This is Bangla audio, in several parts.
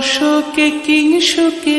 তোমার রসকে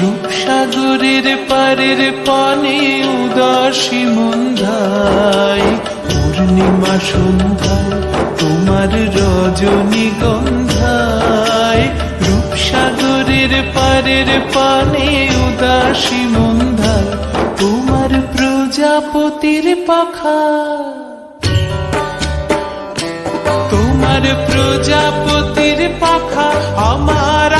রূপসাগরের পারের পানে উদাসী মন্ধায় পূর্ণিমা সন্ধ্যায় তোমার রজনী রজনীগন্ধায় রূপসাগরের পারের পানে উদাসী মন্ধায় তোমার প্রজাপতির পাখা। তোমার প্রজাপতির পাখা আমার